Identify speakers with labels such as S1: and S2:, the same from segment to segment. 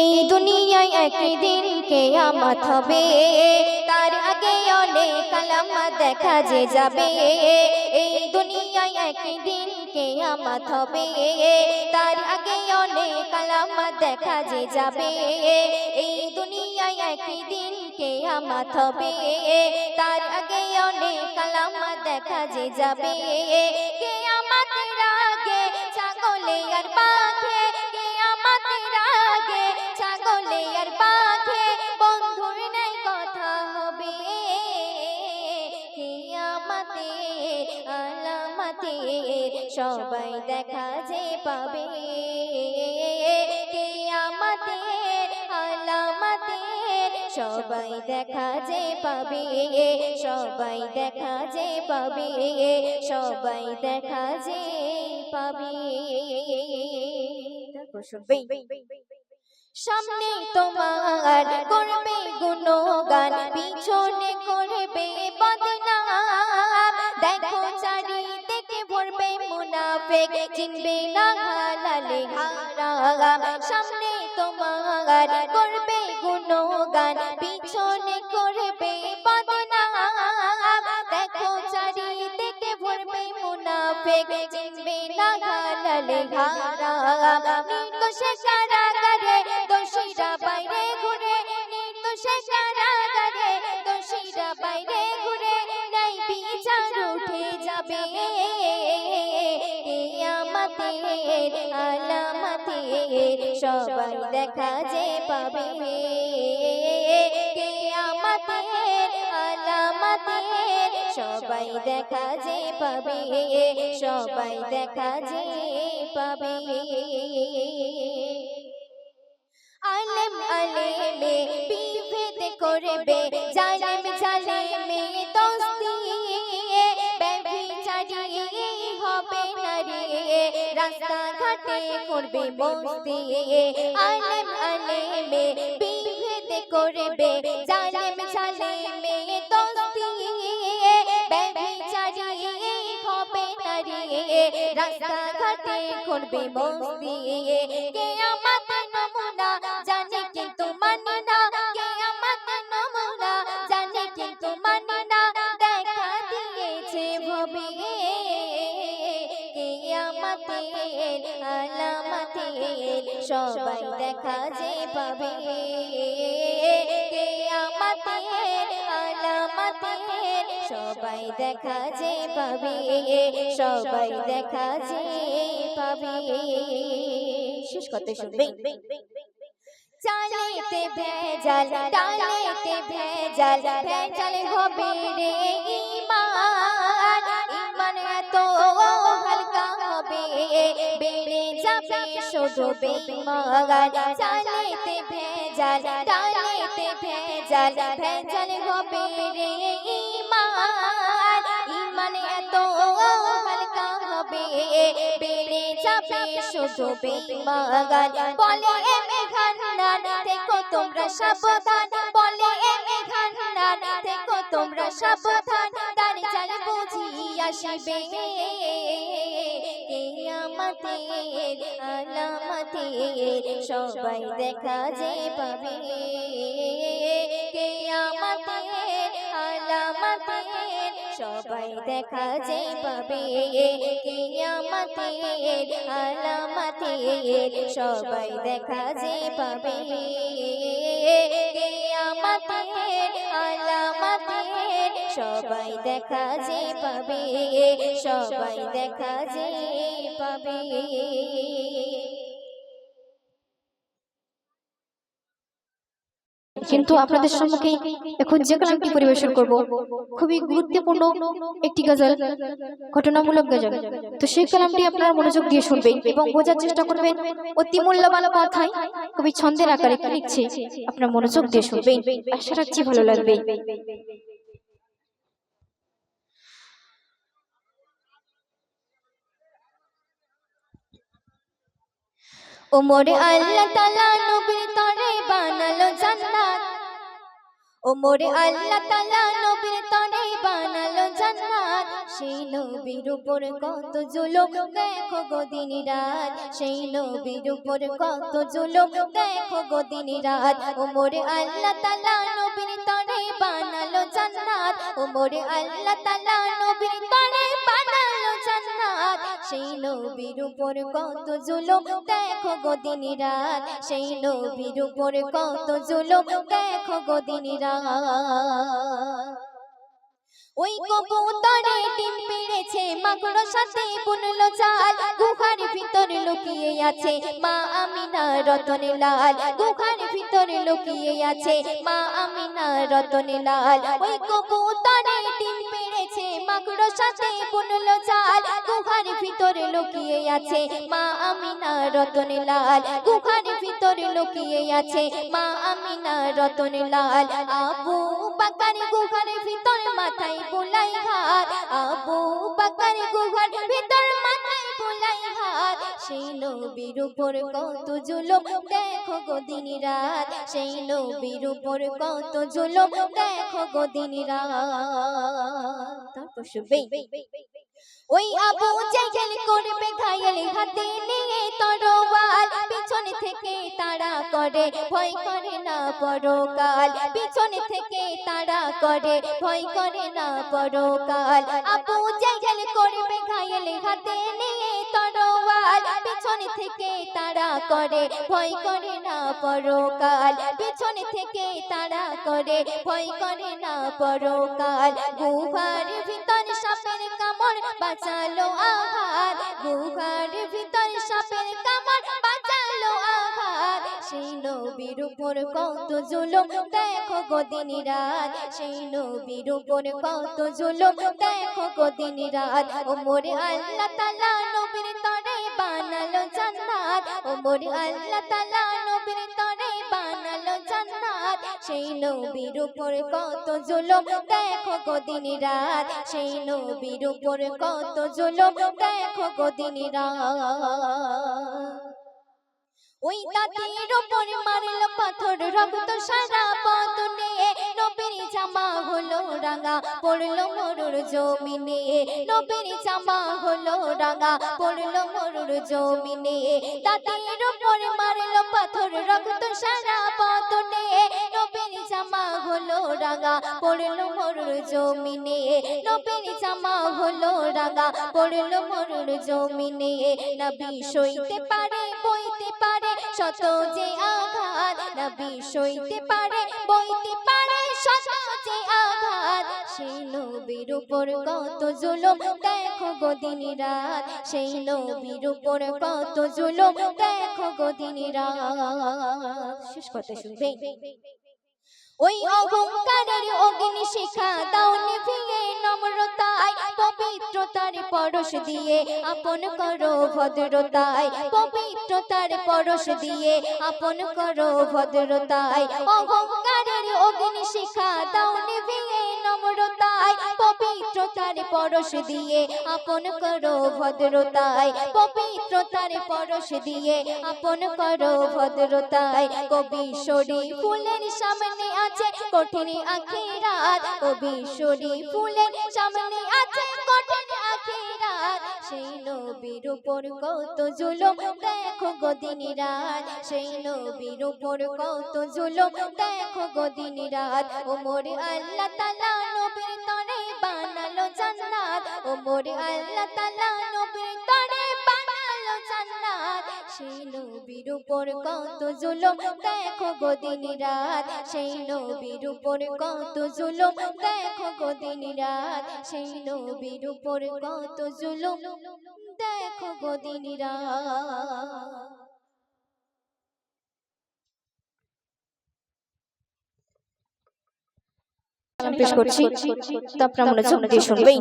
S1: এই দুনিয়ায় একদিন কেয়ামত হবে। তার আগে অনেক কালামা দেখা যে যাবে। এই দুনিয়ায় একদিন কেয়ামত হবে। তার আগে অনেক কালামা দেখা যে যাবে। এই দুনিয়ায় একদিন কেয়ামত হবে। তার আগে অনেক কালামা দেখা যে যাবে। কেয়ামতের আগে ছাগলে আর আগে ছাগলে আর বন্ধুর নাই কথা হবে। সবাই দেখা যে পাবে। কেয়ামতে আলামতে সবাই দেখা যে পাবে। সবাই দেখা যে পাবে, সবাই দেখা যে পাবে। সামনে তোমার করবে গুণগান, পিছনে করবে বদনাম। দেখো চারিদিকে ভরবে মুনাফিক, চিনবে না হালালে হারাম। সামনে তোমার করবে গুণগান, পিছনে করবে বদনাম। দেখো চারিদিকে ভরবে মুনাফিক, চিনবে হালালে হারাম নির্দোষে কারাগারে দোষীরা বাইরে ঘুরে দোষীরা বাইরে ঘুরে নাই বিচার উঠে যাবে। সবাই দেখা যে পাবে। কিয়ামতের আলামতের সবাই দেখা যে পাবে, সবাই দেখা যে পাবে। আলেম, আলেমে বিভেদ করবে, জালেম, জালেমে দোস্তি। ব্যভিচারী হবে নারী রাস্তা ঘাটে করবে বস্তি। আলেম, আলেমে বিভেদ করবে, জালেম, জালেমে দোস্তি। রাস্তা ঘাটে করবে বস্তি কে আমাকে নমুনা? জানে কিন্তু মানে না। কে আমাকে নমুনা? জানে কিন্তু মানে না। দেখা দিয়েছে ভবে। আমাদের সবাই দেখা যে পাবে। কে আমাদের আলামতের সবাই দেখা যে পাবে, সবাই দেখা যে পাবে। শেষ শুনবে চালেতে ভেজাল, ডালেতে ভেজাল ভেজাল হবে রে ইমান ইমান এত হালকা হবে, বেড়ে যাবে শুধু বেঈমান। চালেতে ভেজাল ভেজাল ভেজাল হবে রে ইমান ইমান এত হালকা হবে বেড়ে যাবে শুধু বেমাগান বলে এ মেঘান্নার দেখো তোমরা সাবধান। বলে এ মেঘান্নার দেখো তোমরা সাবধান। চাল বুঝি আসবে কিয়ামতের আলামতের সবাই দেখা যে পাবে কিয়ামতের আলামতের সবাই দেখা যে পাবে কিয়ামতের আলামতের সবাই দেখা যে পাবে কিয়ামতের আলামতের সবাই দেখা যে পাবে, সবাই দেখা যে পাবে।
S2: কিন্তু আপনাদের সম্মুখে এখন যে কালামটি পরিবেশন করব। খুবই গুরুত্বপূর্ণ একটি গজল, ঘটনামূলক গজল। তো সেই কালামটি আপনারা মনোযোগ দিয়ে শুনবেন এবং বোঝার চেষ্টা করবেন। অতি মূল্যবান কথায় খুবই ছন্দের আকারে লিখছে। আপনারা মনোযোগ দিয়ে শুনবেন। আশা রাখছি ভালো লাগবে।
S1: ওমরে আল্লাহ তালা নবীর তরে বানালো জান্নাত। ওমরে আল্লাহ তালা নবীর তরে বানালো জান্নাত। সেই নবীর উপর কত জুলুম, দেখো গো দিন রাত। সেই নবীর উপর কত জুলুম, দেখো গো দিন রাত। ওমরে আল্লাহ তাআলা নবীর তরে বানালো জান্নাত। ওমরে আল্লাহ তাআলা নবীর তরে সেই নবীর উপর কত জুলুম, দেখো গো দিন রাত। সেই নবীর উপর কত জুলুম, দেখো গো দিন ওই কবুতরে ডিম পেড়েছে মাগুর সাথে বুনলো চাল। গুহার ভিতরে লুকিয়ে আছে মা আমিনা রতনে লাল গুহার ভিতরে লুকিয়ে আছে মা আমিনা রতনে লাল ওই কবুতরে ডিম সাথে বুনলো চাল, গুহার ভিতরে লুকিয়ে আছে মা আমিনা রতনে লাল গুহার ভিতরে লুকিয়ে আছে মা আমিনা রতন লাল আবু বাকার গুহার ভিতর মাথায় বুলাই হাত আবু বাকার গুহার ভিতর মাথায় সেই নবীর উপর কত জুলুম, দেখো গো দিন রাত। সেই নবীর উপর কত জুলুম, দেখো গো দিন রাত। তারপর শুনবে, ওই আবু জাহেল করবে ঘায়েল হাতে নিয়ে তরোয়াল। পিছনে থেকে তারা করে, ভয় করে না পরকাল। পিছনে থেকে তারা করে, ভয় করে না পরকাল। আবু জাহেল করবে ঘায়েল হাতে নিয়ে তরোয়াল পিছনে থেকে তারা করে, ভয় করে না পরকাল পিছনে থেকে তারা করে, ভয় করে না পরকাল গুহার ভিতর সাপের কামড় বাঁচালো আহার গুহার ভিতর সাপের কামড় সেই নবীর উপর কত জুলুম দেখো গো দিন রাত। সেই নবীর উপর কত জুলুম দেখো গো দিন রাত। ও মোরে আল্লাহ তাআলা নবীর তরে বানালো জান্নাত। ও মোরে আল্লাহ তাআলা নবীর তরে বানালো জান্নাত। সেই নবীর উপর কত জুলুম দেখো গো দিন রাত। সেই নবীর উপর কত জুলুম দেখো গো দিন রাত। ওই তাঁতির উপর মারল পাথর রক্ত সারা বদনে নবীর জামা হলো রাঙা। পড়ল মরুর জমিনে, নবীর জামা হলো রাঙা। পড়ল মরুর জমিনে, তাঁতির উপর মারল পাথর রক্ত সারা বদনে নবীর জামা হলো রাঙা। পড়ল মরুর জমিনে, নবীর জামা হলো রাঙা। পড়ল মরুর জমিনে, নবী সইতে পারে শত যে আঘাত নবী সইতে পারে, বইতে পারে শত যে আঘাত। সেই নবীর উপর কত জুলুম, দেখো গো দিন রাত। সেই নবীর উপর কত জুলুম, দেখো গো দিন রাত। শেষ কথা শুনবে। ওই অহংকারের অগ্নি শিখা দাও নিভিয়ে নম্রতায়, পবিত্রতার পরশ দিয়ে আপন করো ভদ্রতায়, পবিত্রতার পরশ দিয়ে আপন করো ভদ্রতায়। অহংকারের অগ্নি শিখা পবিত্রতার পরশ দিয়ে আপন করো ভদ্রতায়, পবিত্রতার পরশ দিয়ে আপন করো ভদ্রতায়। কবি শরী ফুলের সামনে আছে কঠিন আখিরাত, কবি শরী ফুলের সামনে আছে কঠিন আখিরাত। সেই নবীর উপর কত জুলুম, দেখো গো দিন রাত। সেই নবীর উপর কত জুলুম, দেখো গো দিন রাত। ও মোর আল্লাহ তাআলা নবীর তরে জান্নাত। ও মোর আল্লাহ তাআলা নবীর তরে বানালো জান্নাত। সেই নবীর উপর কত জুলুম, দেখো গো দিন রাত সেই নবীর উপর কত জুলুম, দেখো গো দিন রাত সেই নবীর উপর কত জুলুম, দেখো গো দিন রাত
S2: সালাম পেশ করছি, তো আপনারা মনোযোগ দিয়ে শুনবেন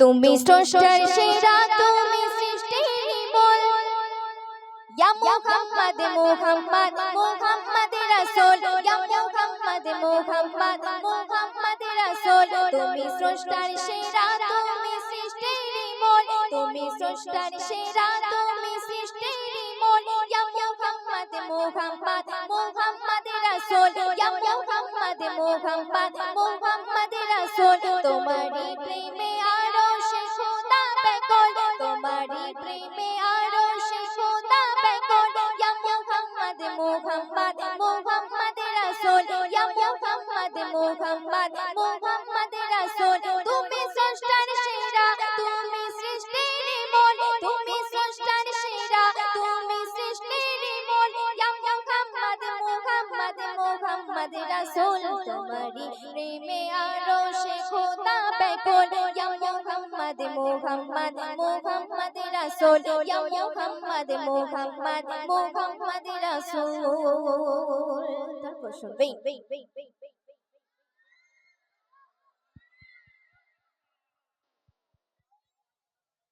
S1: তুমি স্রষ্টার সেরা, তুমি সৃষ্টির মূল ইয়া মুহাম্মদ মুহাম্মদ মুহাম্মদ রাসূল। ইয়া মুহাম্মদ মুহাম্মদ মুহাম্মদ রাসূল। তুমি স্রষ্টার সেরা, তুমি সৃষ্টির মূল তুমি স্রষ্টার সেরা, তুমি মুহাম্মদ মুহাম্মদ রাসূল। ইয়া মুহাম্মদ, মোহাম্মদ মোহাম্মদ রাসূল। তোমারি প্রেমে আরও সে খোদা বেকল তোমারি প্রেমে আরও সে খোদা বেকল ইয়া মোহাম্মদ মোহাম্মদ মোহাম্মদ রাসূল। ইয়া মোহাম্মদ মোহাম্মদ তোমারি প্রেমে আরও সে খোদা বেকল ইয়া মোহাম্মদ মোহাম্মদ মোহাম্মদ রাসূল। ইয়া মোহাম্মদ মোহাম্মদ মোহাম্মদ রাসূল। তারপর শুনবে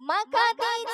S1: মাখাতে চাচিয়েছিল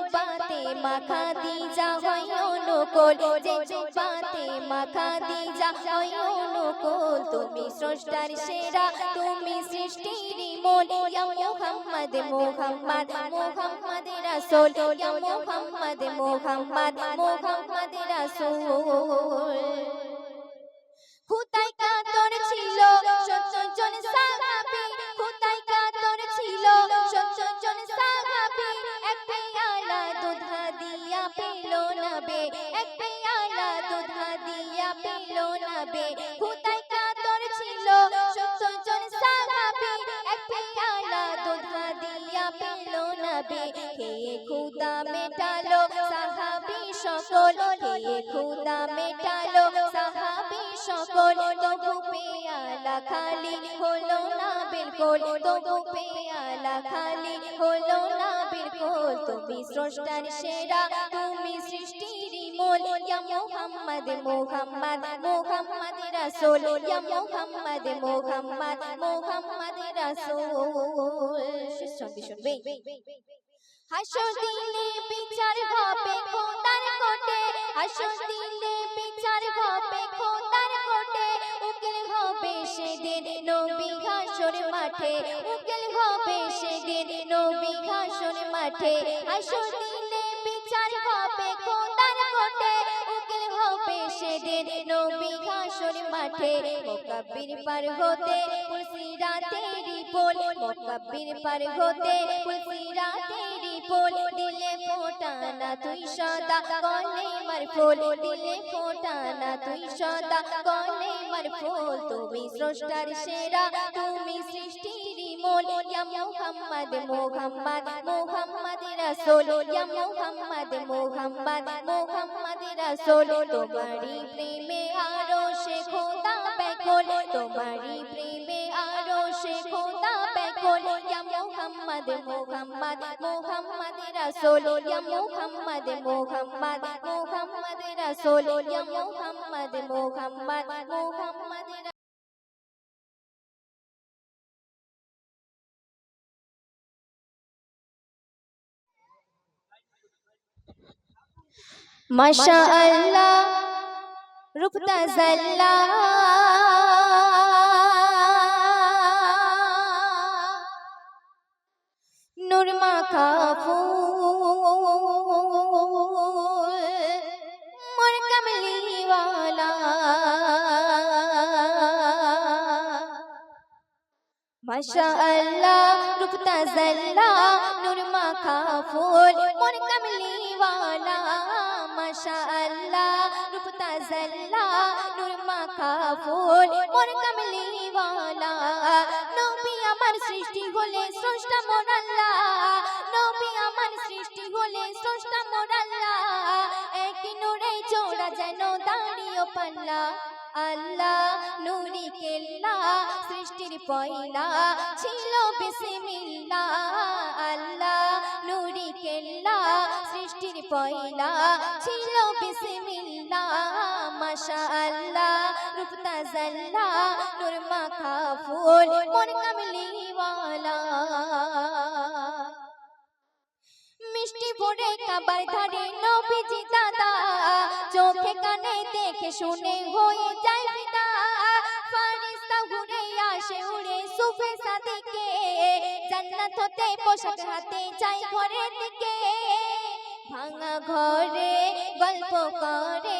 S1: যে জুব্বাতে মাখা দি যা হয় অনুকূল, যে জুব্বাতে মাখা দি যা হয় অনুকূল, তুমি স্রষ্টার সেরা, তুমি সৃষ্টির মূল ইয়া মুহাম্মদ মুহাম্মদ মুহাম্মদ রাসূল, ইয়া মুহাম্মদ মুহাম্মদ মুহাম্মদ রাসূল। নবে এক পেয়ালা দুধা দিয়া পিল নবে হুতাই কাতর ছিল সত্তর জন সাহাবী। এক পেয়ালা দুধা দিয়া পিল নবে খেয়ে খুদা মেটালো সাহাবী সকল। খেয়ে খুদা মেটালো সাহাবী সকল। তবু পেয়ালা খালি হলো না বিলকুল, তবু পেয়ালা খালি হলো না বিলকুল। তুমি স্রষ্টার সেরা, তুমি সৃষ্টির মূল। ইয়া মুহাম্মদ মুহাম্মদ মুহাম্মদ রাসূল। ইয়া মুহাম্মদ মুহাম্মদ মুহাম্মদ রাসূল। শুনবে শুনবে। হাসো দিলে বিচার হবে খোদার কোটে। হাসো দিলে বিচার হবে খোদার কোটে। হবে সেদিন নবী হাসর মাঠে। উকিল হবে সেদিন নবী হাসর মাঠে। হাসো দিলে বিচার হবে খোদার কোটে। হবে সেদিন নবী মাঠে। মোকাব্বির পার হতে, পুলসিরাতেরি পোল মোকাব্বির পার হতে ফোটানা তুই সদা কলে মার ফুল দিলে ফোটানা তুই সদা কলে মার ফুল, তুমি স্রষ্টার সেরা, তুমি সৃষ্টির মূল ইয়া মুহাম্মদ মুহাম্মদ মুহাম্মদ রাসূল, ইয়া মুহাম্মদ মুহাম্মদ মুহাম্মদ রাসূল তোমারি প্রেমে আরও সে খোদা বেকুল তোমারি প্রেমে আরও সে খোদা বেকুল ইয়া মুহাম্মদ মুহাম্মদ মুহাম্মদ রাসূল ইয়া মুহাম্মদ মুহাম্মদ মুহাম্মদ রাসূল ইয়া মুহাম্মদ মুহাম্মদ মুহাম্মদ মাশা আল্লাহ রূপতা জাল্লা মাখা ফুল মোর কমলিওয়ালা মাশা আল্লাহ রূপতা জাল্লা নূর মাখা ফুল মোর কমলিওয়ালা মাশা আল্লাহ রূপতা জাল্লা নূর মোর কমলিওয়ালা আমার সৃষ্টি হলে স্রষ্টা মোর আল্লাহ। নবী আমার সৃষ্টি হলে স্রষ্টা মোর আল্লাহ। এক নূরে জোড়া যেন দাঁড়িয়ে পাল্লা। আল্লাহ নুরি কেল্লা, সৃষ্টির পয়লা ছিল বিসমিল্লা। আল্লাহ নুরি কেল্লা, সৃষ্টির পয়লা ছিল বিসমিল্লা। মাশা আল্লাহ রূপ তাজাল্লা, নূর মাখা ফুল, মন কামলিওয়ালা। মিষ্টি ভরে কাবার ধারে নবীজি দাদা, চোখে কানে দেখে শুনে হয়ে যায় ফিদা। ফারিস্তা ঘুরে আসে উড়ে সুফে সাদিকে, জান্নাত হতে পোশাক হাতে যাই ঘরের দিকে। ভাঙা ঘরে গল্প করে,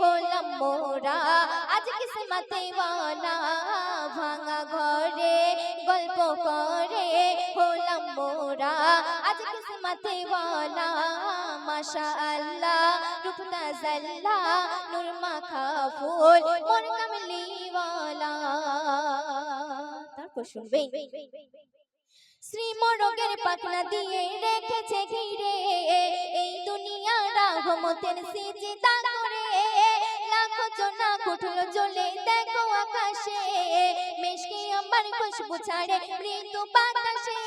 S1: হলাম মোরা। আজ কিসমতে ওয়ালা ভাঙা ঘরে গল্প করে, হলাম মোরা। আজ কিসমতে ওয়ালা মাশা আল্লাহ রূপ তাজাল্লা নূর মাখা ফুল মন কামলি ওয়ালা তারপর শুনবেন শ্রী মরগের পাখনা দিয়ে রেখেছে ঘিরে। এই দুনিয়া রহমতের সিজদা করে। লাখো জনা কুঠল জ্বলে, দেখো আকাশে। মেশকে আমার খুশবু ছাড়ে মৃদু বাতাসে।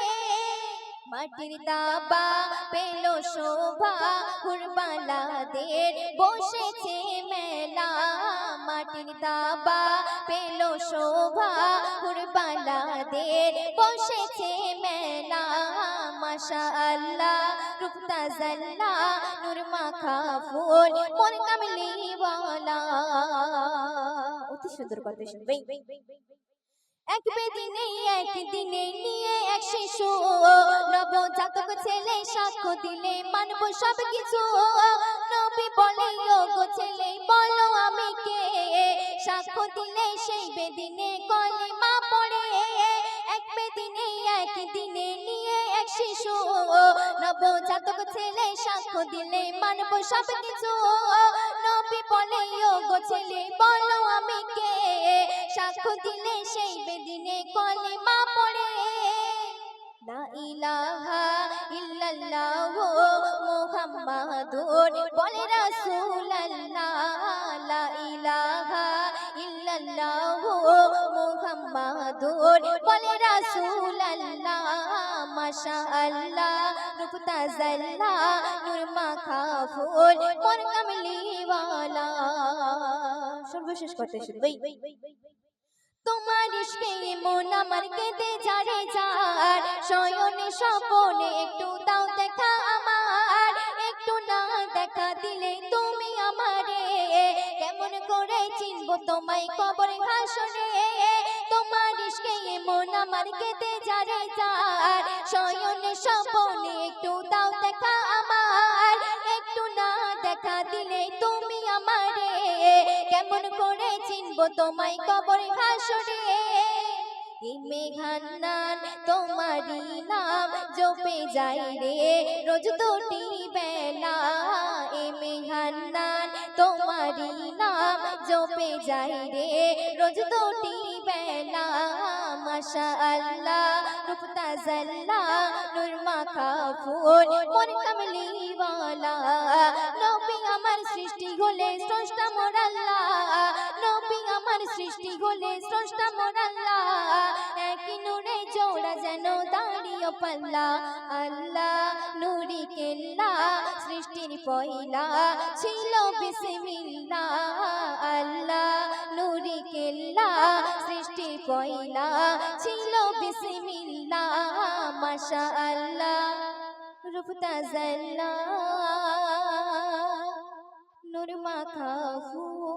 S1: মাটির দাবা পেল শোভা, কুরবালাদের বসেছে মেলা। মাটির দাবা পেল শোভা, কুরবালাদের বসেছে নবজাতক ছেলে সাক্ষ্য দিলে মানব সব কিছু নবী বলে গো ছেলে, বলো আমি কে? সাক্ষ্য দিলে সেই বেদিনে কলিমা পড়ে। এক বেদিনে, এক দিনে নিয়ে শিশু নবজাতক ছেলে সাক্ষ্য দিলে মানব সব কিছু নবী বলে, ও গো ছেলে বলো আমি কে? সাক্ষ্য দিলে সেই বেদিনে কলিমা পড়ে। লা ইলাহা বলে রাসূলুল্লাহ। লা ইলাহা মুহাম্মাদুর বলে রাসূলুল্লাহ, মাশাআল্লাহ রূপ তাজাল্লা নূর মাখা ফুল মন কামলিওয়ালা। সর্বশেষ করতে শুনবে। তোমার ইশকে মন আমার কেঁদে যারে যার শয়নে স্বপনে একটু দাও দেখা আমার, একটু না দেখা দিলে তুমি আমারে। কেমন করে চিনব তোমায় কবর হাসরে তোমার ইশকে মন আমার কেঁদে যারে যার শয়নে স্বপনে একটু দাও দেখা আমার। একটু না দেখা দিলে তুমি আমারে। কেমন করে চিনব তোমায় কবর হাসরে মেঘান্নান তোমারি নাম জপে যাই রে। রোজ দুটি বেলা। এ মেঘান্নান তোমারি নাম জপে যাই রে। রোজ দুটি বেলা মাশা আল্লাহ রূপ তাজাল্লা নূর মাখা ফুল মোর কামলিওয়ালা। নবী আমার সৃষ্টি হলে স্রষ্টা মোর আল্লাহ সৃষ্টি হলে স্রষ্টা মোর আল্লাহ। একই নূরে জোড়া যেন দাঁড়িয়ে পাল্লা। আল্লাহ নুরি কেল্লা, সৃষ্টির পয়লা ছিল বিসমিল্লা। আল্লাহ নুরি কেল্লা, সৃষ্টির পয়লা ছিল বিসমিল্লা। মাশা আল্লাহ রূপ তাজাল্লা নূর মাখা ফুল